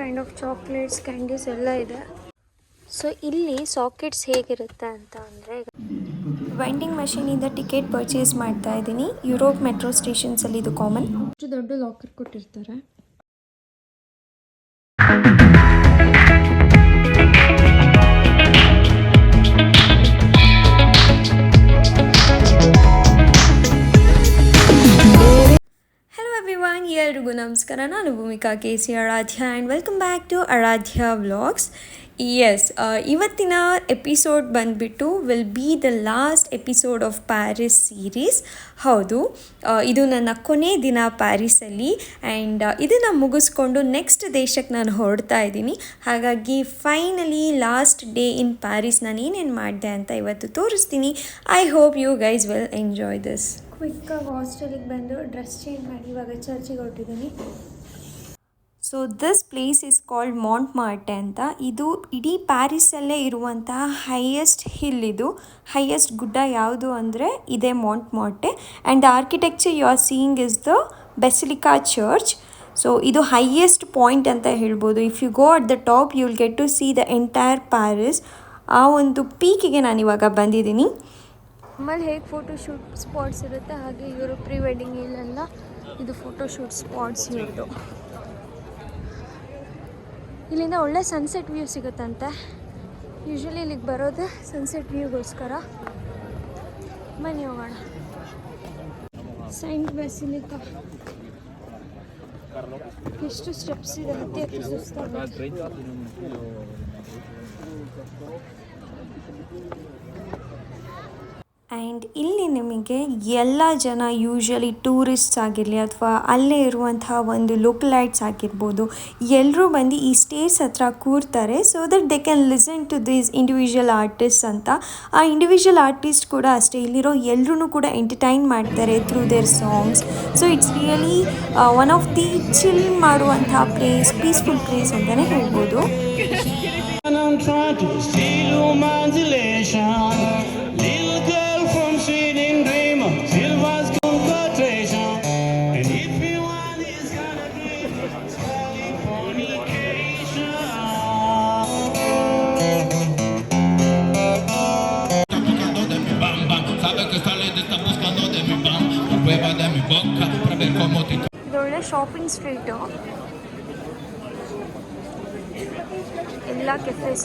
Kind of chocolates candies ಎಲ್ಲ ಇದೆ. So ಇಲ್ಲಿ ಸಾಕೆಟ್ಸ್ ಹೇಗಿರುತ್ತೆ ಅಂತ ಅಂದರೆ ವೈಂಡಿಂಗ್ ಮೆಷಿನಿಂದ ಟಿಕೆಟ್ ಪರ್ಚೇಸ್ ಮಾಡ್ತಾ ಇದ್ದೀನಿ. ಯುರೋಪ್ ಮೆಟ್ರೋ ಸ್ಟೇಷನ್ಸಲ್ಲಿ ಇದು ಕಾಮನ್ ಅಷ್ಟು ದೊಡ್ಡ ಲಾಕರ್ ಕೊಟ್ಟಿರ್ತಾರೆ. ನಮಸ್ಕಾರ, ನಾನು Bhoomika K C Aradhya and welcome back to Aradhya vlogs S ಇವತ್ತಿನ ಎಪಿಸೋಡ್ ಬಂದುಬಿಟ್ಟು will be the last episode of Paris series ಹೌದು ಇದು ನನ್ನ ಕೊನೆ ದಿನ ಪ್ಯಾರಿಸಲ್ಲಿ ಆ್ಯಂಡ್ ಇದನ್ನು ಮುಗಿಸ್ಕೊಂಡು ನೆಕ್ಸ್ಟ್ ದೇಶಕ್ಕೆ ನಾನು ಹೊರಡ್ತಾ ಇದ್ದೀನಿ. ಹಾಗಾಗಿ finally last day in Paris ನಾನು ಏನೇನು ಮಾಡಿದೆ ಅಂತ ಇವತ್ತು ತೋರಿಸ್ತೀನಿ. I hope you guys will enjoy this ಕ್ವಿಕ್ಕಾಗಿ ಹಾಸ್ಟೆಲಿಗೆ ಬಂದು ಡ್ರೆಸ್ ಚೇಂಜ್ ಮಾಡಿ ಇವಾಗ ಚರ್ಚಿಗೆ ಹೊರಟಿದ್ದೀನಿ. So this place is called Montmartre ಅಂತ. ಇದು ಇಡೀ ಪ್ಯಾರಿಸಲ್ಲೇ ಇರುವಂತಹ ಹೈಯೆಸ್ಟ್ ಹಿಲ್ ಇದು. ಹೈಯೆಸ್ಟ್ ಗುಡ್ಡ ಯಾವುದು ಅಂದರೆ ಇದೇ Montmartre and the architecture you are seeing is the basilica church so ಇದು ಹೈಯೆಸ್ಟ್ ಪಾಯಿಂಟ್ ಅಂತ ಹೇಳ್ಬೋದು. If you go at the top you will get to see the entire Paris ಆ ಒಂದು ಪೀಕಿಗೆ ನಾನು ಇವಾಗ ಬಂದಿದ್ದೀನಿ. ನಮ್ಮಲ್ಲಿ ಹೇಗೆ ಫೋಟೋಶೂಟ್ ಸ್ಪಾಟ್ಸ್ ಇರುತ್ತೆ, ಹಾಗೆ ಇವರು ಪ್ರೀ ವೆಡ್ಡಿಂಗ್ ಇಲ್ಲೆಲ್ಲ ಇದು ಫೋಟೋಶೂಟ್ ಸ್ಪಾಟ್ಸ್ ಇವ್ರದ್ದು. ಇಲ್ಲಿಂದ ಒಳ್ಳೆ ಸನ್ಸೆಟ್ ವ್ಯೂ ಸಿಗುತ್ತಂತೆ. ಯೂಶ್ವಲಿ ಇಲ್ಲಿಗೆ ಬರೋದು ಸನ್ಸೆಟ್ ವ್ಯೂಗೋಸ್ಕರ ಬನ್ನಿ ಹೋಗೋಣ. ಸೈಂಟ್ ಬೆಸಿಲಿಕ ಎಷ್ಟು ಸ್ಟೆಪ್ಸ್ ಇದೆ, ಹತ್ತಿ ಆ್ಯಂಡ್ ಇಲ್ಲಿ ನಿಮಗೆ ಎಲ್ಲ ಜನ ಯೂಶ್ವಲಿ ಟೂರಿಸ್ಟ್ಸ್ ಆಗಿರಲಿ ಅಥವಾ ಅಲ್ಲೇ ಇರುವಂತಹ ಒಂದು ಲೋಕಲೈಟ್ಸ್ ಆಗಿರ್ಬೋದು ಎಲ್ಲರೂ ಬಂದು ಈ ಸ್ಟೇಜ್ ಹತ್ರ ಕೂರ್ತಾರೆ so that they can listen to these individual artist ಅಂತ. ಆ ಇಂಡಿವಿಜುವಲ್ ಆರ್ಟಿಸ್ಟ್ ಕೂಡ ಅಷ್ಟೇ, ಇಲ್ಲಿರೋ ಎಲ್ಲರೂ ಕೂಡ ಎಂಟರ್ಟೈನ್ ಮಾಡ್ತಾರೆ through their songs so it's really one of the chill ಮಾಡುವಂತಹ ಪ್ಲೇಸ್ ಪೀಸ್ಫುಲ್ ಪ್ಲೇಸ್ ಅಂತಲೇ ಹೇಳ್ಬೋದು. ಶಾಪಿಂಗ್ ಸ್ಟ್ರೀಟು ಎಲ್ಲ ಕೆಫೆಸ್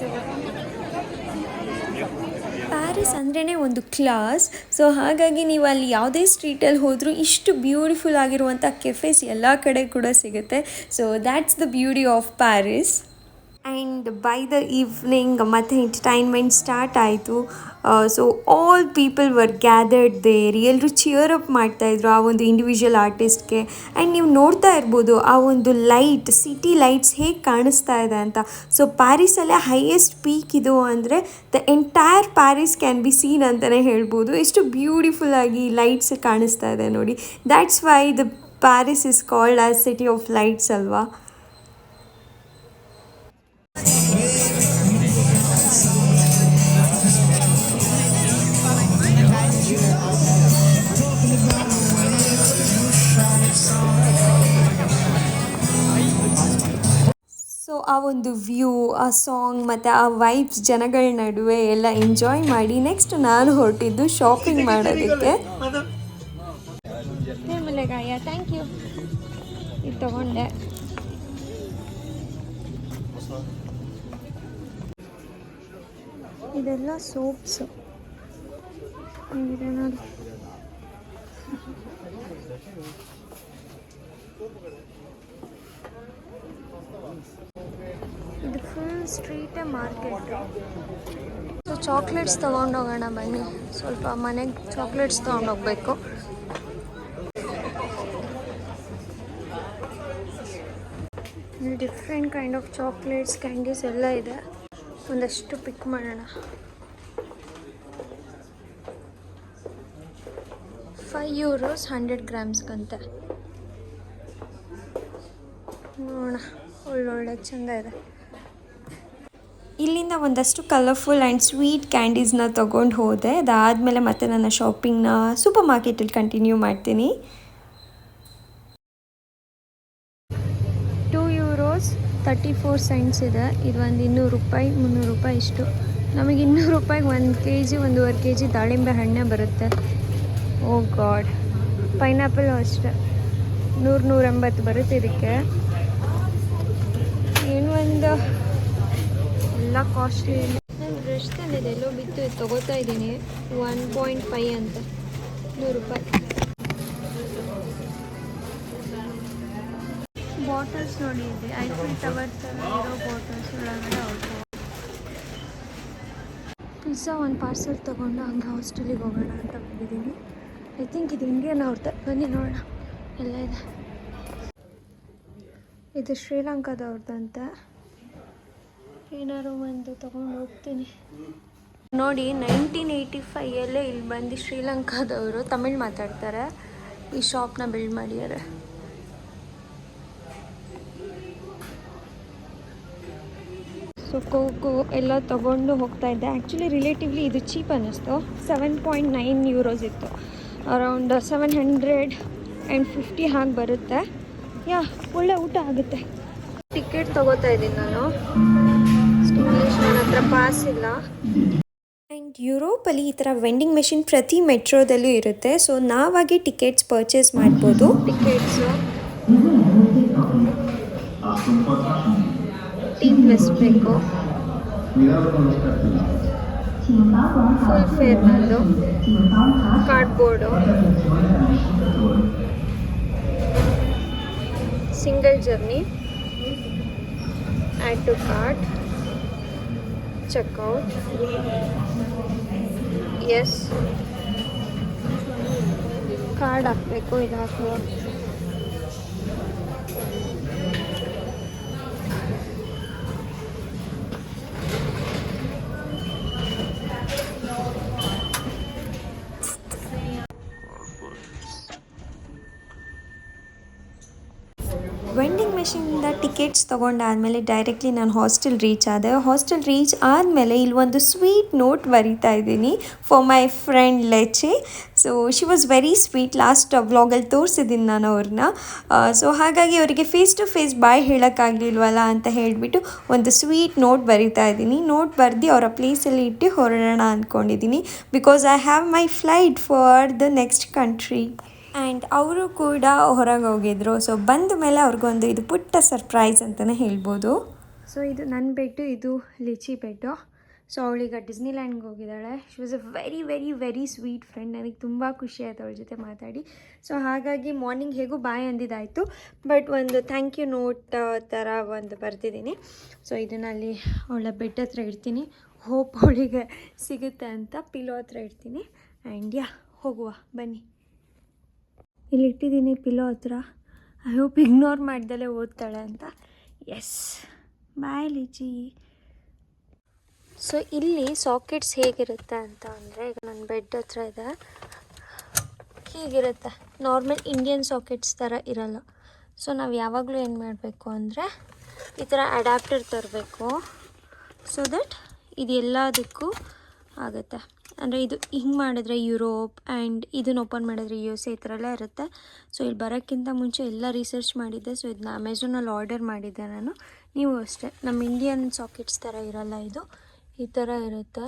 ಪ್ಯಾರಿಸ್ ಅಂದ್ರೇ ಒಂದು ಕ್ಲಾಸ್. ಸೊ ಹಾಗಾಗಿ ನೀವು ಅಲ್ಲಿ ಯಾವುದೇ ಸ್ಟ್ರೀಟಲ್ಲಿ ಹೋದರೂ ಇಷ್ಟು ಬ್ಯೂಟಿಫುಲ್ ಆಗಿರುವಂಥ ಕೆಫೆಸ್ ಎಲ್ಲ ಕಡೆ ಕೂಡ ಸಿಗುತ್ತೆ. So that's the beauty of Paris and by the evening ಮತ್ತು ಎಂಟರ್ಟೈನ್ಮೆಂಟ್ ಸ್ಟಾರ್ಟ್ ಆಯಿತು. So all people were gathered there ಎಲ್ಲರೂ ಚಿಯರ್ ಅಪ್ ಮಾಡ್ತಾಯಿದ್ರು ಆ ಒಂದು ಇಂಡಿವಿಜುವಲ್ ಆರ್ಟಿಸ್ಟ್ಗೆ ಆ್ಯಂಡ್ ನೀವು ನೋಡ್ತಾ ಇರ್ಬೋದು, ಆ ಒಂದು ಲೈಟ್ ಸಿಟಿ ಲೈಟ್ಸ್ ಹೇಗೆ ಕಾಣಿಸ್ತಾ ಇದೆ ಅಂತ. ಸೊ ಪ್ಯಾರಿಸಲ್ಲೇ ಹೈಯೆಸ್ಟ್ ಪೀಕ್ ಇದು ಅಂದರೆ the entire Paris can be seen ಅಂತಲೇ ಹೇಳ್ಬೋದು. ಎಷ್ಟು ಬ್ಯೂಟಿಫುಲ್ ಆಗಿ ಲೈಟ್ಸ್ ಕಾಣಿಸ್ತಾ ಇದೆ ನೋಡಿ. That's why the Paris is called as city of lights ಅಲ್ವಾ? ಆ ಒಂದು ವ್ಯೂ ಆ ಸಾಂಗ್ ಮತ್ತು ಆ ವೈಬ್ಸ್ ಜನಗಳ ನಡುವೆ ಎಲ್ಲ ಎಂಜಾಯ್ ಮಾಡಿ ನೆಕ್ಸ್ಟ್ ನಾನು ಹೊರಟಿದ್ದು ಶಾಪಿಂಗ್ ಮಾಡೋದಕ್ಕೆ. ಥ್ಯಾಂಕ್ ಯು ಇದು ತಗೊಂಡೆ. ಇದೆಲ್ಲ ಸೋಪ್ಸು. ಫುಲ್ ಸ್ಟ್ರೀಟೇ ಮಾರ್ಕೆಟ್ ಸೊ ಚಾಕ್ಲೇಟ್ಸ್ ತೊಗೊಂಡೋಗೋಣ ಬನ್ನಿ. ಸ್ವಲ್ಪ ಮನೆಗೆ chocolates ತೊಗೊಂಡೋಗ್ಬೇಕು. Different kind of chocolates candies ಎಲ್ಲ ಇದೆ. ಒಂದಷ್ಟು ಪಿಕ್ ಮಾಡೋಣ. ಫೈವ್ ಯೂರೋಸ್ ಹಂಡ್ರೆಡ್ ಗ್ರಾಮ್ಸ್ಗಂತೆ ನೋಡೋಣ, ಒಳ್ಳೊಳ್ಳೆ ಚೆಂದ ಇದೆ. ಇಲ್ಲಿಂದ ಒಂದಷ್ಟು ಕಲರ್ಫುಲ್ ಆ್ಯಂಡ್ ಸ್ವೀಟ್ ಕ್ಯಾಂಡೀಸ್ನ ತೊಗೊಂಡು ಹೋದೆ. ಅದಾದಮೇಲೆ ಮತ್ತೆ ನನ್ನ ಶಾಪಿಂಗ್ನ ಸೂಪರ್ ಮಾರ್ಕೆಟಲ್ಲಿ ಕಂಟಿನ್ಯೂ ಮಾಡ್ತೀನಿ. Two euros thirty four cents ಇದೆ. ಇದು ಒಂದು ಇನ್ನೂರು ರೂಪಾಯಿ, ಮುನ್ನೂರು ರೂಪಾಯಿ ಇಷ್ಟು. ನಮಗೆ ಇನ್ನೂರು ರೂಪಾಯಿಗೆ ಒಂದು ಕೆ ಜಿ ಒಂದೂವರೆ ಕೆ ಜಿ ದಾಳಿಂಬೆ ಹಣ್ಣೆ ಬರುತ್ತೆ. ಓ ಗಾಡ್ ಪೈನಾಪಲ್ ಅಷ್ಟೆ. ನೂರು ನೂರೆಂಬತ್ತು ಬರುತ್ತೆ ಇದಕ್ಕೆ. ಏನು ಒಂದು ಎಲ್ಲ ಕಾಸ್ಟ್ಲಿ ನನ್ನ ಬ್ರಷ್ ತಂದಿದೆ ಎಲ್ಲೋ ಬಿತ್ತು ತಗೋತಾ ಇದ್ದೀನಿ. ಒನ್ ಪಾಯಿಂಟ್ ಫೈ ಅಂತ. ನೂರು ರೂಪಾಯಿ. ಬಾಟಲ್ಸ್ ನೋಡಿ ಇದೆ ಐಫಿಲ್ ಟವರ್ಸ್ ಇರೋ ಬಾಟಲ್ಸ್ ಒಳಗಡೆ ಅವ್ರು ಪಿಜ್ಜಾ ಒಂದು ಪಾರ್ಸೆಲ್ ತೊಗೊಂಡು ಹಂಗೆ ಹಾಸ್ಟೆಲಿಗೆ ಹೋಗೋಣ ಅಂತ ಬಂದಿದ್ದೀನಿ. ಐ ಥಿಂಕ್ ಇದು ಇಂಡಿಯನ್ ಅವ್ರದ್ದು ಬನ್ನಿ ನೋಡೋಣ. ಎಲ್ಲ ಇದೆ. ಇದು ಶ್ರೀಲಂಕಾದವ್ರದ್ದಂತೆ ಏನಾರು ಒಂದು ತಗೊಂಡು ಹೋಗ್ತೀನಿ. ನೋಡಿ ನೈನ್ಟೀನ್ ಏಯ್ಟಿ ಫೈವಲ್ಲೇ ಇಲ್ಲಿ ಬಂದು ಶ್ರೀಲಂಕಾದವರು ತಮಿಳ್ ಮಾತಾಡ್ತಾರೆ. ಈ ಶಾಪ್ನ ಬಿಲ್ಡ್ ಮಾಡಿದ್ದಾರೆ. ಸೊ ಕೋಕು ಎಲ್ಲ ತೊಗೊಂಡು ಹೋಗ್ತಾ ಇದ್ದೆ. ಆ್ಯಕ್ಚುಲಿ ರಿಲೇಟಿವ್ಲಿ ಇದು ಚೀಪ್ ಅನ್ನಿಸ್ತು. ಸೆವೆನ್ ಪಾಯಿಂಟ್ ನೈನ್ ಯೂರೋಸ್ ಇತ್ತು. Around seven hundred and fifty ಹಾಗೆ ಬರುತ್ತೆ. ಯಾ ಒಳ್ಳೆ ಊಟ ಆಗುತ್ತೆ. ಟಿಕೆಟ್ ತೊಗೋತಾ ಇದ್ದೀನಿ ನಾನು. ನನ್ನ ಹತ್ರ ಪಾಸ್ ಇಲ್ಲ. ಆ್ಯಂಡ್ ಯುರೋಪಲ್ಲಿ ಈ ಥರ ವೆಂಡಿಂಗ್ ಮೆಷಿನ್ ಪ್ರತಿ ಮೆಟ್ರೋದಲ್ಲೂ ಇರುತ್ತೆ. ಸೊ ನಾವಾಗಿ ಟಿಕೆಟ್ಸ್ ಪರ್ಚೇಸ್ ಮಾಡ್ಬೋದು. ಟಿಕೆಟ್ಸ್ ಟೀ ಪ್ಲಸ್ ಬೇಕು. ಫುಲ್ ಫೇರ್ ನಂದು cardboard single journey add to cart checkout S card ಹಾಕಬೇಕು ಇದು ಹಾಕುವ ಮೆಷಿನಿಂದ ಟಿಕೆಟ್ಸ್ ತೊಗೊಂಡಾದಮೇಲೆ ಡೈರೆಕ್ಟ್ಲಿ ನಾನು ಹಾಸ್ಟೆಲ್ ರೀಚ್ ಆದೆ. ಹಾಸ್ಟೆಲ್ ರೀಚ್ ಆದಮೇಲೆ ಇಲ್ಲಿ ಒಂದು ಸ್ವೀಟ್ ನೋಟ್ ಬರಿತಾ ಇದ್ದೀನಿ for my friend Leche so she was very sweet last ವ್ಲಾಗಲ್ಲಿ ತೋರಿಸಿದ್ದೀನಿ ನಾನು ಅವ್ರನ್ನ. ಸೊ ಹಾಗಾಗಿ ಅವರಿಗೆ ಫೇಸ್ ಟು ಫೇಸ್ ಬಾಯ್ ಹೇಳೋಕ್ಕಾಗಲಿಲ್ವಲ್ಲ ಅಂತ ಹೇಳಿಬಿಟ್ಟು ಒಂದು ಸ್ವೀಟ್ ನೋಟ್ ಬರಿತಾ ಇದ್ದೀನಿ. ನೋಟ್ ಬರೆದು ಅವರ ಪ್ಲೇಸಲ್ಲಿ ಇಟ್ಟು ಹೊರಡೋಣ ಅಂದ್ಕೊಂಡಿದ್ದೀನಿ because I have my flight for the next country ಅವರು ಕೂಡ ಹೊರಗೆ ಹೋಗಿದ್ರು ಸೊ ಬಂದ ಮೇಲೆ ಅವ್ರಿಗೊಂದು ಇದು ಪುಟ್ಟ ಸರ್ಪ್ರೈಸ್ ಅಂತಲೇ ಹೇಳ್ಬೋದು. ಸೊ ಇದು ನನ್ನ ಬೆಡ್ಡು ಇದು ಲಿಚಿ ಬೆಡ್ಡು ಸೊ ಅವಳೀಗ ಡಿಸ್ನಿಲ್ಯಾಂಡ್ಗೆ ಹೋಗಿದ್ದಾಳೆ. She was a very very very sweet friend ನನಗೆ ತುಂಬ ಖುಷಿ ಆಯ್ತು ಅವಳ ಜೊತೆ ಮಾತಾಡಿ. ಸೊ ಹಾಗಾಗಿ ಮಾರ್ನಿಂಗ್ ಹೇಗೂ ಬಾಯ್ ಅಂದಿದ್ದಾಯಿತು. ಬಟ್ ಒಂದು ಥ್ಯಾಂಕ್ ಯು ನೋಟ್ ಥರ ಒಂದು ಬರ್ತಿದ್ದೀನಿ ಸೊ ಇದನ್ನು ಅಲ್ಲಿ ಅವಳ ಬೆಡ್ ಹತ್ರ ಇಡ್ತೀನಿ. ಹೋಪ್ ಅವಳಿಗೆ ಸಿಗುತ್ತೆ ಅಂತ ಪಿಲೋ ಹತ್ರ ಇಡ್ತೀನಿ. ಆ್ಯಂಡ್ ಯಾ ಹೋಗುವ. ಬನ್ನಿ. ಇಲ್ಲಿ ಇಟ್ಟಿದ್ದೀನಿ ಪಿಲೋ ಹತ್ರ. ಐ ಹೋಪ್ ಇಗ್ನೋರ್ ಮಾಡ್ದಲೇ ಓದ್ತಾಳೆ ಅಂತ. ಎಸ್ ಬಾಯ್ ಲಿಜಿ ಸೊ ಇಲ್ಲಿ ಸಾಕೆಟ್ಸ್ ಹೇಗಿರುತ್ತೆ ಅಂತ ಅಂದರೆ, ಈಗ ನನ್ನ ಬೆಡ್ ಹತ್ರ ಇದೆ. ಹೀಗಿರುತ್ತೆ. ನಾರ್ಮಲ್ ಇಂಡಿಯನ್ ಸಾಕೆಟ್ಸ್ ಥರ ಇರಲ್ಲ. ಸೊ ನಾವು ಯಾವಾಗಲೂ ಏನು ಮಾಡಬೇಕು ಅಂದರೆ, ಈ ಥರ ಅಡ್ಯಾಪ್ಟರ್ ತರಬೇಕು. ಸೊ ದಟ್ ಇದೆಲ್ಲದಕ್ಕೂ ಆಗುತ್ತೆ. ಅಂದರೆ ಇದು ಹಿಂಗೆ ಮಾಡಿದ್ರೆ ಯುರೋಪ್ ಆ್ಯಂಡ್ ಇದನ್ನು ಓಪನ್ ಮಾಡಿದ್ರೆ ಯು ಎಸ್ ಎ ಈ ಥರ ಎಲ್ಲ ಇರುತ್ತೆ. ಸೊ ಇಲ್ಲಿ ಬರೋಕ್ಕಿಂತ ಮುಂಚೆ ಎಲ್ಲ ರಿಸರ್ಚ್ ಮಾಡಿದ್ದೆ. ಸೊ ಇದನ್ನ ಅಮೆಝಾನಲ್ಲಿ ಆರ್ಡರ್ ಮಾಡಿದ್ದೆ ನಾನು. ನೀವು ಅಷ್ಟೇ. ನಮ್ಮ ಇಂಡಿಯನ್ ಸಾಕೆಟ್ಸ್ ಥರ ಇರಲ್ಲ ಇದು. ಈ ಥರ ಇರುತ್ತೆ.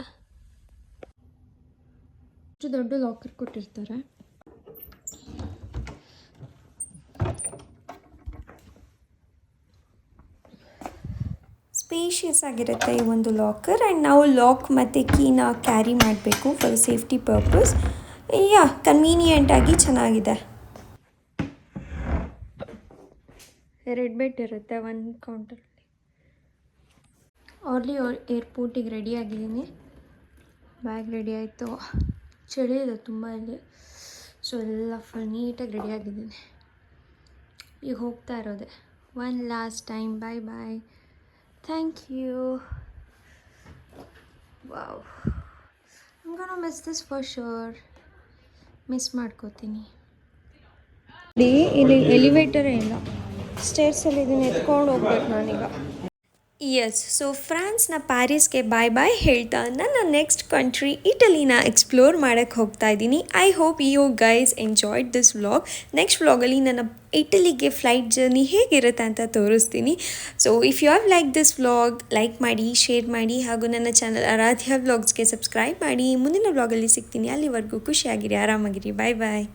ಅಷ್ಟು ದೊಡ್ಡ ಲಾಕರ್ ಕೊಟ್ಟಿರ್ತಾರೆ. ಸ್ಪೇಷಿಯಸ್ ಆಗಿರುತ್ತೆ ಈ ಒಂದು ಲಾಕರ್ ಆ್ಯಂಡ್ ನಾವು ಲಾಕ್ ಮತ್ತು ಕೀನ ಕ್ಯಾರಿ ಮಾಡಬೇಕು ಫಾರ್ ಸೇಫ್ಟಿ ಪರ್ಪಸ್ ಯಾ ಕನ್ವೀನಿಯೆಂಟಾಗಿ ಚೆನ್ನಾಗಿದೆ. ಎರಡು ಬೆಡ್ ಇರುತ್ತೆ ಒಂದು ಕೌಂಟರಲ್ಲಿ ಆರ್ಲಿ ಏರ್ಪೋರ್ಟಿಗೆ ರೆಡಿ ಆಗಿದ್ದೀನಿ. ಬ್ಯಾಗ್ ರೆಡಿ ಆಯಿತು. ಚಳಿ ಇದೆ ತುಂಬ ಇಲ್ಲಿ. ಸೊ ಎಲ್ಲ ಫುಲ್ ನೀಟಾಗಿ ರೆಡಿ ಆಗಿದ್ದೀನಿ. ಈಗ ಹೋಗ್ತಾ ಇರೋದೆ. One last time bye bye thank Wow. I'm gonna miss this for sure. Miss ಮಾಡ್ಕೋತೀನಿ ಇಲ್ಲಿ ಎಲಿವೇಟರೇ ಇಲ್ಲ ಸ್ಟೇರ್ಸಲ್ಲಿ ಇದನ್ನು ಎತ್ಕೊಂಡು ಹೋಗ್ಬೇಕು ನಾನೀಗ ಎಸ್ ಸೊ ಫ್ರಾನ್ಸ್ನ ಪ್ಯಾರಿಸ್ಗೆ ಬಾಯ್ ಬಾಯ್ ಹೇಳ್ತಾ ನನ್ನ ನೆಕ್ಸ್ಟ್ ಕಂಟ್ರಿ ಇಟಲಿನ ಎಕ್ಸ್ಪ್ಲೋರ್ ಮಾಡೋಕ್ಕೆ ಹೋಗ್ತಾ ಇದ್ದೀನಿ. I hope you guys enjoyed this vlog next ವ್ಲಾಗಲ್ಲಿ ನನ್ನ ಇಟಲಿಗೆ ಫ್ಲೈಟ್ ಜರ್ನಿ ಹೇಗಿರುತ್ತೆ ಅಂತ ತೋರಿಸ್ತೀನಿ. So if you have like this vlog like ಮಾಡಿ ಶೇರ್ ಮಾಡಿ, ಹಾಗೂ ನನ್ನ ಚಾನಲ್ ಆರಾಧ್ಯ ವ್ಲಾಗ್ಸ್ಗೆ ಸಬ್ಸ್ಕ್ರೈಬ್ ಮಾಡಿ. ಮುಂದಿನ ವ್ಲಾಗಲ್ಲಿ ಸಿಗ್ತೀನಿ. ಅಲ್ಲಿವರೆಗೂ ಖುಷಿಯಾಗಿರಿ, ಆರಾಮಾಗಿರಿ. ಬಾಯ್ ಬಾಯ್